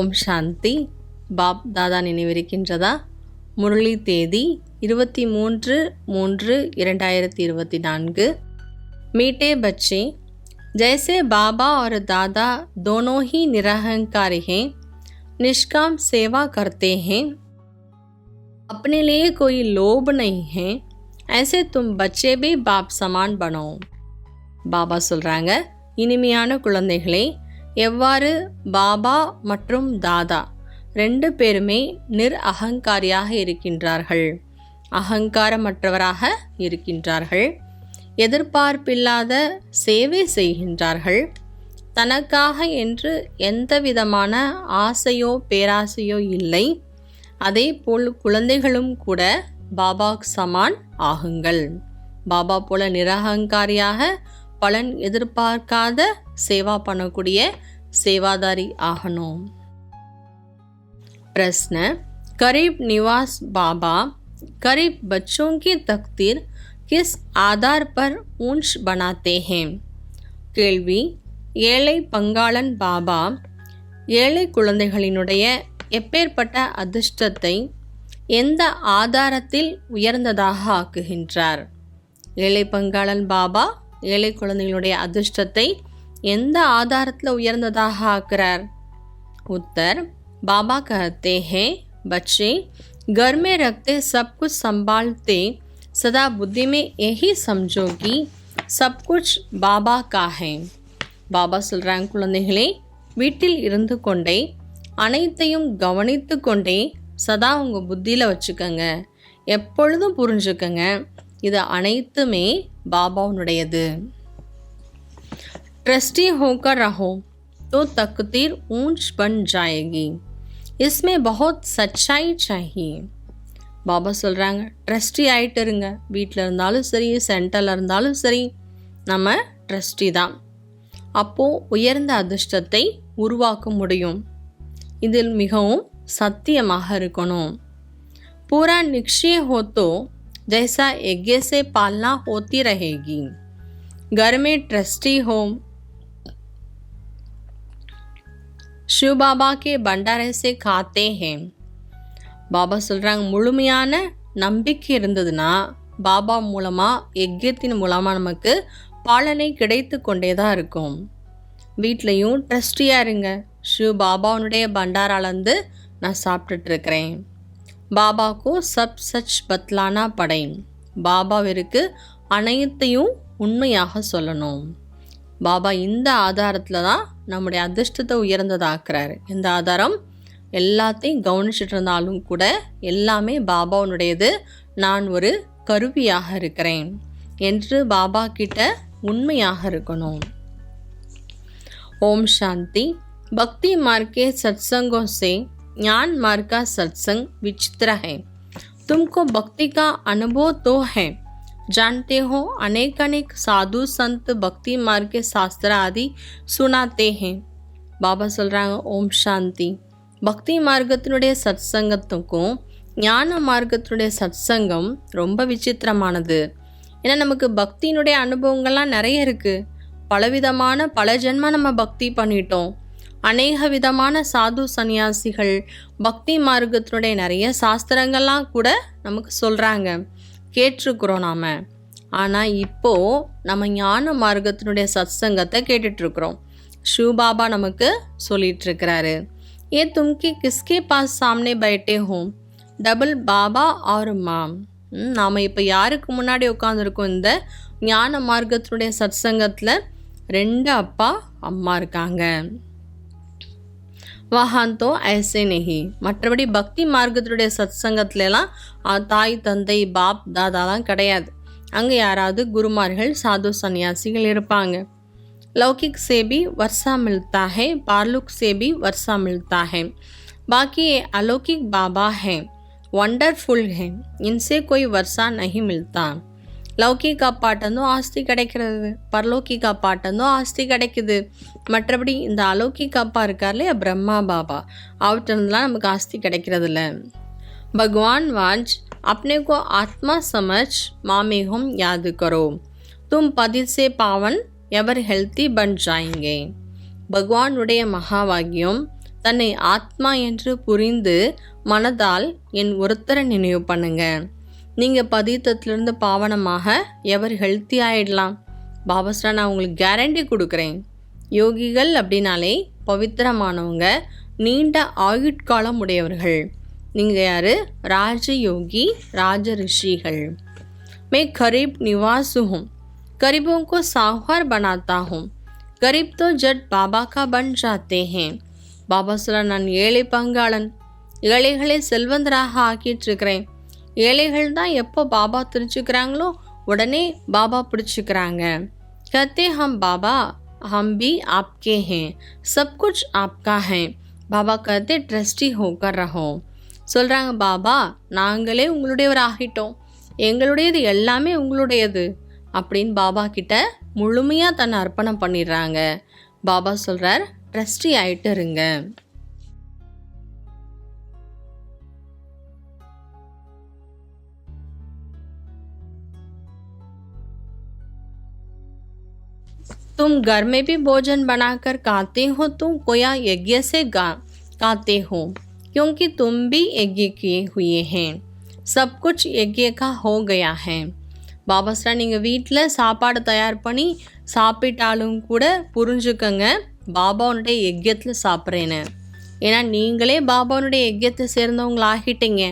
ஓம் சாந்தி pop தாதா நினைவிருக்கின்றதா முரளி தேதி இருபத்தி மூன்று மூன்று இரண்டாயிரத்தி இருபத்தி நான்கு मीठे बच्चे जैसे बाबा और दादा दोनों ही निरहंकारी हैं निष्काम सेवा करते हैं अपने लिए कोई लोभ नहीं है ऐसे तुम बच्चे भी बाप समान बनो பாபா சொல்கிறாங்க இனிமையான குழந்தைகளே எவ்வாறு பாபா மற்றும் தாதா ரெண்டு பேருமே நிர் அகங்காரியாக இருக்கின்றார்கள். அகங்காரமற்றவராக இருக்கின்றார்கள். எதிர்பார்ப்பில்லாத சேவை செய்கின்றார்கள். தனக்காக என்று எந்த விதமான ஆசையோ பேராசையோ இல்லை. அதே போல் குழந்தைகளும் கூட பாபா சமான் ஆகுங்கள். பாபா போல நிரகங்காரியாக பலன் எதிர்பார்க்காத சேவா பண்ணக்கூடிய सेवादारी आहनो प्रश्न करीब निवास बाबा करीब बच्चों की तकदीर किस आधार पर ऊंच बनाते हैं கேள்வி ஏழை பங்காளன் பாபா ஏழை குழந்தைகளினுடைய எப்பேற்பட்ட அதிர்ஷ்டத்தை எந்த ஆதாரத்தில் உயர்ந்ததாக ஆக்குகின்றார் ஏழை பங்காளன் பாபா ஏழை குழந்தைகளுடைய அதிர்ஷ்டத்தை எந்த ஆதாரத்தில் உயர்ந்ததாக ஆக்குறார் उत्तर बाबा कहते हैं बच्चे घर में रखते सब कुछ संभालते सदा बुद्धि में यही समझो कि सब कुछ பாபா का है பாபா சொல்கிறாங்க குழந்தைகளே வீட்டில் இருந்து கொண்டே அனைத்தையும் கவனித்து கொண்டே சதா உங்கள் புத்தியில் வச்சுக்கோங்க எப்பொழுதும் புரிஞ்சுக்கங்க இது அனைத்துமே பாபாவுனுடையது ट्रस्टी होकर रहो तो तकदीर ऊंच बन जाएगी इसमें बहुत सच्चाई चाहिए பாபா சொல்கிறாங்க ட்ரஸ்டி ஆகிட்டு இருங்க வீட்டில் இருந்தாலும் சரி சென்டரில் இருந்தாலும் சரி நம்ம ட்ரஸ்டி தான் அப்போது உயர்ந்த அதிர்ஷ்டத்தை உருவாக்க முடியும் இதில் மிகவும் சத்தியமாக இருக்கணும் पूरा निश्चय हो तो जैसा यज्ञ से पालना होती रहेगी घर में ट्रस्टी हो शिव बाबा के भंडारे से खाते हैं பாபா சொல்கிறாங்க முழுமையான நம்பிக்கை இருந்ததுன்னா பாபா மூலமாக யஜ்யத்தின் மூலமாக நமக்கு பாலனை கிடைத்து கொண்டே தான் இருக்கும் வீட்லேயும் ட்ரஸ்டியாக இருங்க ஷிவ் பாபாவுடைய பண்டாராலேருந்து நான் சாப்பிட்டுட்ருக்கிறேன் பாபாக்கோ சப் சச் பத்லானா படைன். பாபாவிற்கு அனைத்தையும் உண்மையாக சொல்லணும். பாபா இந்த ஆதாரத்தில் தான் நம்முடைய அதிர்ஷ்டத்தை உயர்ந்ததாக்குறாரு. இந்த ஆதாரம் எல்லாத்தையும் கவனிச்சிட்டு இருந்தாலும் கூட எல்லாமே பாபாவுனுடையது நான் ஒரு கருவியாக இருக்கிறேன் என்று பாபா கிட்ட உண்மையாக இருக்கணும். ஓம் சாந்தி. பக்தி மார்க்கே சத்சங்கோ சே. ज्ञान मार्ग का सत्संग विचित्र है तुमको भक्ति का अनुभव तो है जानते हो अनेक अनेक साधु संत भक्ति मार्ग के शास्त्र आदि सुनाते हैं பாபா சொல்கிறாங்க ஓம் சாந்தி பக்தி மார்க்கத்தினுடைய சத்சங்கத்துக்கும் ஞான மார்க்கத்தினுடைய சத்சங்கம் ரொம்ப விசித்திரமானது ஏன்னா நமக்கு பக்தியினுடைய அனுபவங்கள்லாம் நிறைய இருக்குது பலவிதமான பல ஜென்ம நம்ம பக்தி பண்ணிட்டோம் அநேக விதமான சாது சந்நியாசிகள் பக்தி மார்க்கத்தினுடைய நிறைய சாஸ்திரங்கள்லாம் கூட நமக்கு சொல்கிறாங்க கேட்டிருக்கிறோம் நாம். ஆனால் இப்போது நம்ம ஞான மார்க்கத்தினுடைய சத்சங்கத்தை கேட்டுட்ருக்குறோம் ஷூ பாபா நமக்கு சொல்லிகிட்ருக்கிறாரு ஏ தும்கி கிஸ்கே பாஸ் சாம்னே பைட்டே ஹோம் டபுள் பாபா ஆர் மாம் நாம் இப்போ யாருக்கு முன்னாடி உட்காந்துருக்கோம் இந்த ஞான மார்க்கத்தினுடைய சத்சங்கத்தில் ரெண்டு அப்பா அம்மா இருக்காங்க. வஹாந்தோ ஐசே நெஹி மற்றபடி பக்தி மார்க்கத்தினுடைய சத்சங்கத்துலலாம் ஆ, தாய் தந்தை பாப் தாதாலாம் கிடையாது அங்கே யாராவது குருமார்கள் சாது சன்னியாசிகள் இருப்பாங்க लौकिक से भी वर्षा मिलता है पारलुक से भी वर्षा मिलता है बाकी ये अलौकिक बाबा हैं वंडरफुल हैं इनसे कोई वर्षा नहीं मिलता லௌகிக பாட்டந்தும் ஆஸ்தி கிடைக்கிறது பரலோகிக பாட்டந்தும் ஆஸ்தி கிடைக்குது மற்றபடி இந்த அலௌகிக அப்பா இருக்கார் இல்லையா பிரம்மா பாபா அவற்றிருந்துலாம் நமக்கு ஆஸ்தி கிடைக்கிறது இல்லை भगवान वाज अपने को आत्मा समझ मामे हम याद करो तुम पतित से पावन எவர் ஹெல்த்தி பன் ஜாயிங்கே பகவானுடைய மகாவாக்கியம் தன்னை ஆத்மா என்று புரிந்து மனதால் என் ஒருத்தரை நினைவு பண்ணுங்க நீங்கள் பதித்தத்திலிருந்து பாவனமாக எவர் ஹெல்த்தி ஆயிடலாம் பாபாஸ்ரா நான் உங்களுக்கு கேரண்டி கொடுக்குறேன் யோகிகள் அப்படின்னாலே பவித்திரமானவங்க நீண்ட ஆயுட்காலம் உடையவர்கள் நீங்கள் யார் ராஜயோகி ராஜ ரிஷிகள் मैं गरीब निवास हूँ गरीबों को साहूकार बनाता हूँ गरीब तो जट बाबा का बन जाते हैं பாபா சொல்ல நான் ஏழை பங்காளன் ஏழைகளை செல்வந்தராக ஆக்கிட்டு இருக்கிறேன் ஏழைகள் தான் எப்போ பாபா தெரிஞ்சுக்கிறாங்களோ உடனே பாபா பிடிச்சிக்கிறாங்க कहते हम बाबा हम भी आपके हैं सब कुछ आपका है பாபா कहते ट्रस्टी होकर रहो சொல்கிறாங்க பாபா நாங்களே உங்களுடையவர் ஆகிட்டோம் எங்களுடையது எல்லாமே உங்களுடையது அப்படின்னு பாபா கிட்ட முழுமையாக தன்னை அர்ப்பணம் பண்ணிடுறாங்க பாபா சொல்கிறார் ட்ரஸ்டி ஆயிட்டு இருங்க तुम घर में भी भोजन बनाकर खाते हो तुम कोया यज्ञ से गा खाते हो क्योंकि तुम भी यज्ञ किए हुए हैं सब कुछ यज्ञ का हो गया है பாபாஸ்ரா நீங்கள் வீட்டில் சாப்பாடு தயார் பண்ணி சாப்பிட்டாலும் கூட புரிஞ்சுக்கங்க பாபாவுடைய யஜ்யத்தில் சாப்பிட்றேன்னு ஏன்னா நீங்களே பாபாவுடைய யஜ்யத்தை சேர்ந்தவங்கள ஆகிட்டீங்க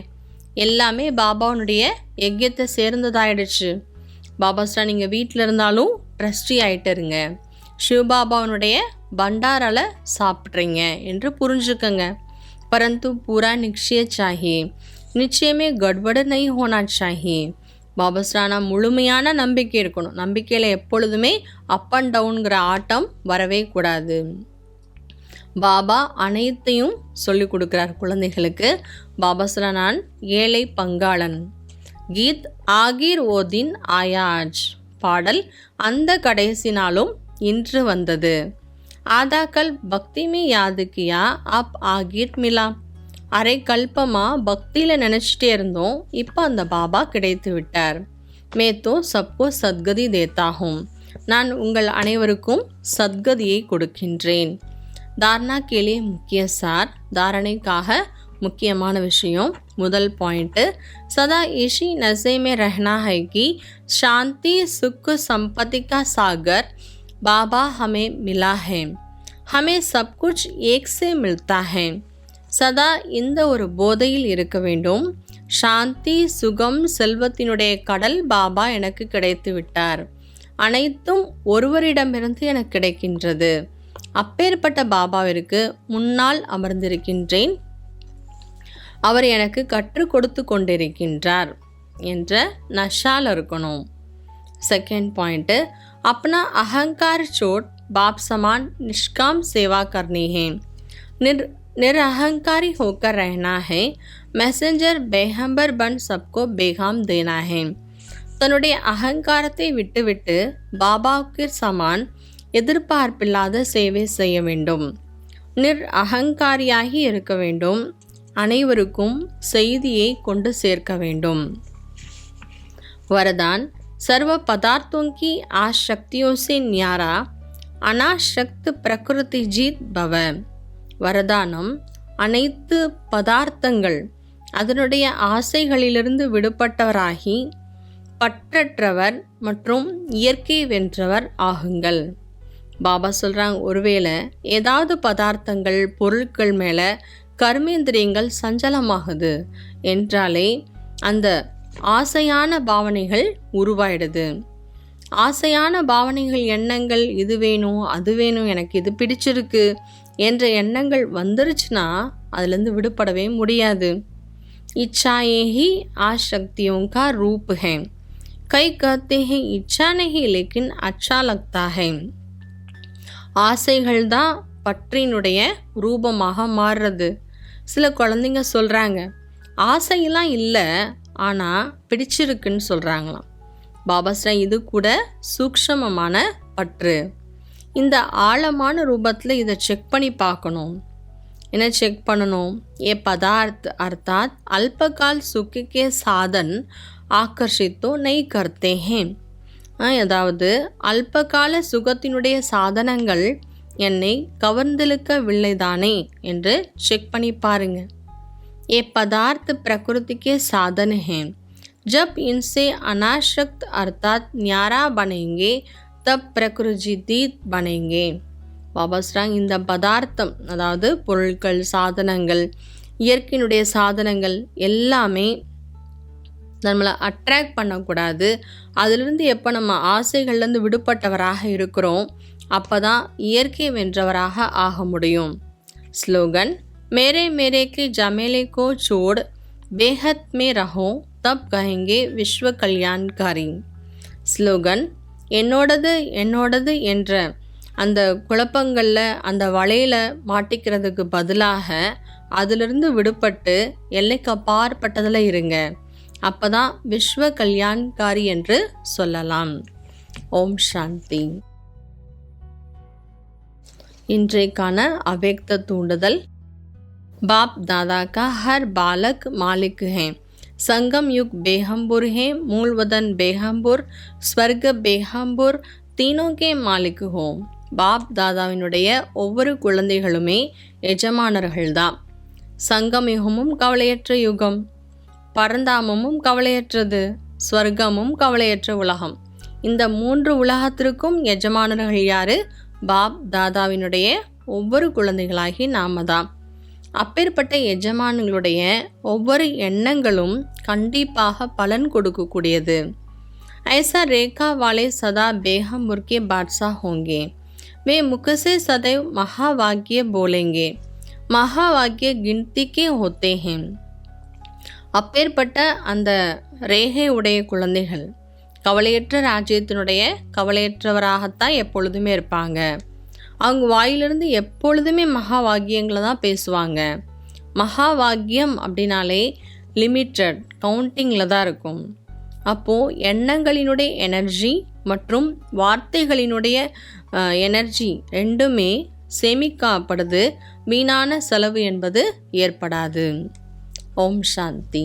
எல்லாமே பாபாவுடைய யஜ்யத்தை சேர்ந்ததாயிடுச்சு பாபாஸ்ரா நீங்கள் வீட்டில் இருந்தாலும் ட்ரஸ்டி ஆகிட்டு இருங்க சிவபாபாவனுடைய பண்டாரால சாப்பிட்றீங்க என்று புரிஞ்சுக்கங்க परंतु पूरा निश्चय चाहिए நிச்சய में गड़बड़ नहीं होना चाहिए பாபஸ்ரானா முழுமையான நம்பிக்கை இருக்கணும் நம்பிக்கையில் எப்பொழுதுமே அப் அண்ட் டவுன்கிற ஆட்டம் வரவே கூடாது பாபா அனைத்தையும் சொல்லி கொடுக்குறார் குழந்தைகளுக்கு பாபாஸ்ரா நான் ஏழை பங்காளன் கீத் ஆகிர் ஓதின் ஆயாஜ். பாடல் அந்த கடைசி நாளும் இன்று வந்தது. ஆதாக்கள் பக்திமி மீ அப் ஆகிர் மிலா. அரை கல்பமாக பக்தியில் நினச்சிட்டே இருந்தோம் இப்போ அந்த பாபா கிடைத்து விட்டார். மேத்தோ சப்கோ சத்கதி தேத்தாகும். நான் உங்கள் அனைவருக்கும் சத்கதியை கொடுக்கின்றேன். தாரணா கேலி முக்கிய சார் தாரணைக்காக முக்கியமான விஷயம். முதல் பாயிண்ட்டு சதா இஷி நசைமே ரஹ்னா ஹைகி. சாந்தி சுக்கு சம்பதிகா சாகர். பாபா ஹமே மிலா ஹே. ஹமே சப் குச் ஏக்ஸே மில்தா ஹே. சதா இந்த ஒரு போதையில் இருக்க வேண்டும். சாந்தி சுகம் செல்வத்தினுடைய கடல் பாபா எனக்கு கிடைத்து விட்டார். அனைத்தும் ஒருவரிடமிருந்து எனக்கு கிடைக்கின்றது. அப்பேற்பட்ட பாபாவிற்கு முன்னால் அமர்ந்திருக்கின்றேன். அவர் எனக்கு கற்றுக் கொடுத்து கொண்டிருக்கின்றார் என்ற நஷால் இருக்கணும் सेकेंड पॉइंट अपना अहंकार चोट बाप समान निष्काम सेवा करनी है निर निरअहंकारी होकर रहना है मैसेंजर बेहम्बर बन सबको बेगाम देना है தன்னுடைய அகங்காரத்தை விட்டுவிட்டு பாபாவுக்கு சமான் எதிர்பார்ப்பில்லாத சேவை செய்ய வேண்டும் நிர் அகங்காரியாகி இருக்க வேண்டும் அனைவருக்கும் செய்தியை கொண்டு சேர்க்க வேண்டும் वरदान सर्व पदार्थों की आशक्तियों से न्यारा अनाशक्त प्रकृति जीत பவ வரதானம் அனைத்து பதார்த்தங்கள் அதனுடைய ஆசைகளிலிருந்து விடுபட்டவராகி பற்றற்றவர் மற்றும் இயற்கை வென்றவர் ஆகுங்கள் பாபா சொல்கிறாங்க ஒருவேளை ஏதாவது பதார்த்தங்கள் பொருட்கள் மேலே கர்மேந்திரியங்கள் சஞ்சலமாகுது என்றாலே அந்த ஆசையான பாவனைகள் உருவாயிடுது ஆசையான பாவனைகள் எண்ணங்கள் இது வேணும் அது வேணும் எனக்கு இது பிடிச்சிருக்கு என்ற எண்ணங்கள் வந்துருச்சுன்னா அதுலேருந்து விடுபடவே முடியாது इच्छाएं ही आशक्तियों का रूप है कई कहते हैं इच्छा नहीं लेकिन अच्छा लगता है ஆசைகள் தான் பற்றினுடைய ரூபமாக மாறுறது சில குழந்தைங்க சொல்கிறாங்க ஆசையெல்லாம் இல்லை ஆனால் பிடிச்சிருக்குன்னு சொல்கிறாங்களாம் பாபாஸ்ரா இது கூட சூக்ஷமமான பற்று. இந்த ஆழமான ரூபத்தில் இதை செக் பண்ணி பார்க்கணும். என்ன செக் பண்ணணும்? ஏ பதார்த் அர்த்தாத் அல்பகால் சுக்கிக்கே சாதன் ஆக்கர்ஷித்தோ நெய் கர்த்தே அதாவது அல்பகால சுகத்தினுடைய சாதனங்கள் என்னை கவர்ந்திழுக்கவில்லைதானே என்று செக் பண்ணி பாருங்க ये पदार्थ प्रकृति के साधन हैं जब इनसे अनाशक्त अर्थात न्यारा बनेंगे तब प्रकृतिदीत बनेंगे பாபாஸ்ராங் இந்த பதார்த்தம் அதாவது பொருட்கள் சாதனங்கள் இயற்கையினுடைய சாதனங்கள் எல்லாமே நம்மளை அட்ராக்ட் பண்ணக்கூடாது அதிலிருந்து எப்போ நம்ம ஆசைகள்லேருந்து விடுபட்டவராக இருக்கிறோம் அப்போ தான் இயற்கை வென்றவராக ஆக முடியும் ஸ்லோகன் मेरे मेरे के जमेले को छोड़ बेहद में रहो तब कहेंगे விஸ்வ கல்யாண்காரி ஸ்லோகன் என்னோடது என்னோடது என்ற அந்த குழப்பங்களில் அந்த வலையில் மாட்டிக்கிறதுக்கு பதிலாக அதிலிருந்து விடுபட்டு எல்லைக்கு அப்பாற்பட்டதில் இருங்க அப்போ தான் விஸ்வ கல்யாண்காரி என்று சொல்லலாம் ஓம் சாந்தி இன்றைக்கான அவ்யக்த தூண்டுதல் बाप दादा का हर बालक मालिक है संगम युग बेहम्बुर है मूल वदन बेहम्बुर ஸ்வர்க பேஹம்பூர் தீனோகே மாலிக் ஹோ பாப் தாதாவினுடைய ஒவ்வொரு குழந்தைகளுமே எஜமானர்கள்தான் சங்கம் யுகமும் கவலையற்ற யுகம் பரந்தாமமும் கவலையற்றது ஸ்வர்க்கமும் கவலையற்ற உலகம் இந்த மூன்று உலகத்திற்கும் எஜமானர்கள் யாரு பாப் தாதாவினுடைய ஒவ்வொரு குழந்தைகளாகி நாம தான் அப்பேற்பட்ட எஜமான்களுடைய ஒவ்வொரு எண்ணங்களும் கண்டிப்பாக பலன் கொடுக்கக்கூடியது ऐसा रेखा वाले सदा बेहमुर के बादशाह होंगे वे मुख से सदैव महावाक्य बोलेंगे महावाक्य गिनती के होते हैं அப்பேற்பட்ட அந்த ரேகை உடைய குழந்தைகள் கவலையற்ற ராஜ்யத்தினுடைய கவலையற்றவராகத்தான் எப்பொழுதுமே இருப்பாங்க. அவங்க வாயிலிருந்து எப்பொழுதுமே மகா வாக்கியங்களை தான் பேசுவாங்க. மகா வாக்கியம் அப்படின்னாலே லிமிட்டட் கவுண்டிங்கில் தான் இருக்கும். அப்போது எண்ணங்களினுடைய எனர்ஜி மற்றும் வார்த்தைகளினுடைய எனர்ஜி ரெண்டுமே சேமிக்கப்படுது. வீணான செலவு என்பது ஏற்படாது. ஓம் சாந்தி